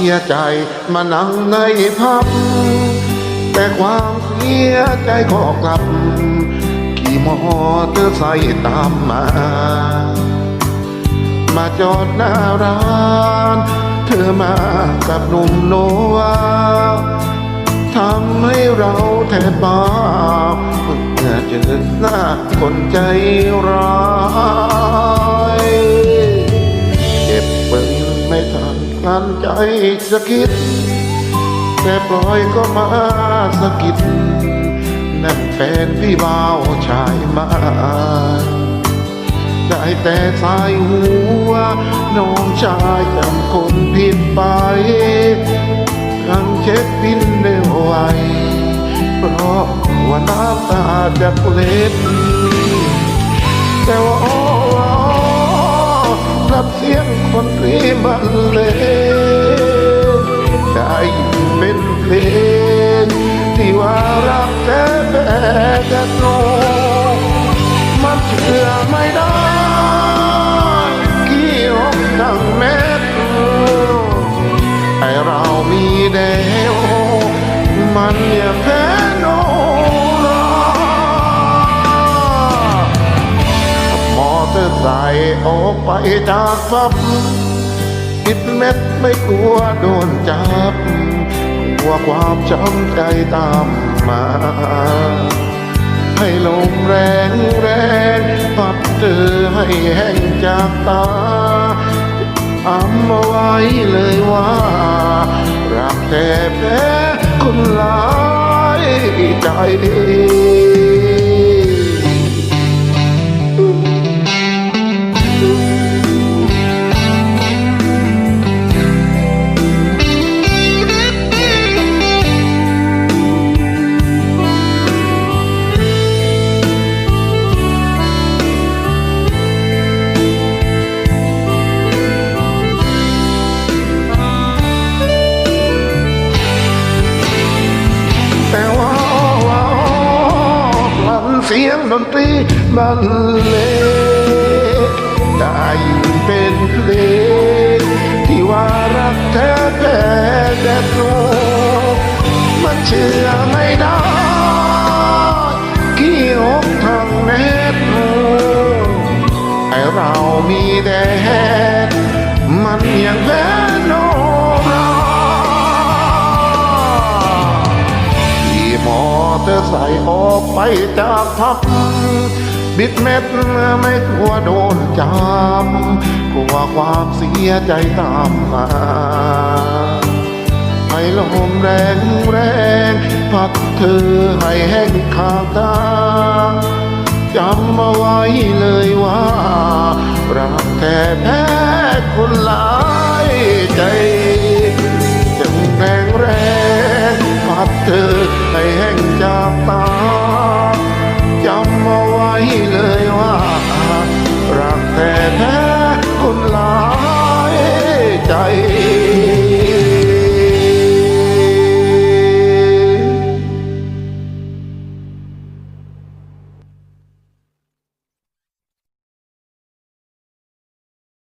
สียใจมานั่งในพับ แต่ความเสียใจก็กลับ ขี่มอเตอร์ไซค์ตามมา มาจอดหน้าร้านเธอมากับหนุ่มโนวาทำให้เราแทบบ้าเมื่อเจอหน้าคนใจร้าย นกลั้นใจสะกิด แต่ปล่อยก็มาสะกิดนั่นแฟนพี่บ่าวชายมาได้แต่สายหัว น้องชายจำคนผิดไปทั้งเช็คบินเร็วไวเพราะว่าน้ำตาจะเล็ด คนรีมันเลยได้ยินเป็นเพลงที่ว่ารักแท้แท้จะโนมันเชื่อไม่ได้กี่หกทั้งเม็ดไอเรามีเดียวมันย่า อเตอร์ไซค์ออกไปจากพับปิดเม็ดไม่กลัวโดนจับ กลัวความช้ำใจตามมา ให้ลมแรงแรงพัดเธอให้แห้งจากตาอำมาไว้เลยว่า รักแท้แพ้คนหลายใจ ดนตรีบรรเลงได้ยินเป็นเพลงที่ว่ารักแท้แท้แต่โลกมันเชื่อไม่ได้กี่อกทางแนตโลไอเรามีแต่แฮดมันยังแพ้ เตอร์ไซค์ออกไปจากพับบิดเม็ดไม่กลัวโดนจับกลัวความเสียใจตามมาให้ลมแรงแรงพัดเธอให้แห้งคาตาจำเอาไว้เลยว่ารักแท้แพ้คนหลายใจจงแรงแรงพัดเธอ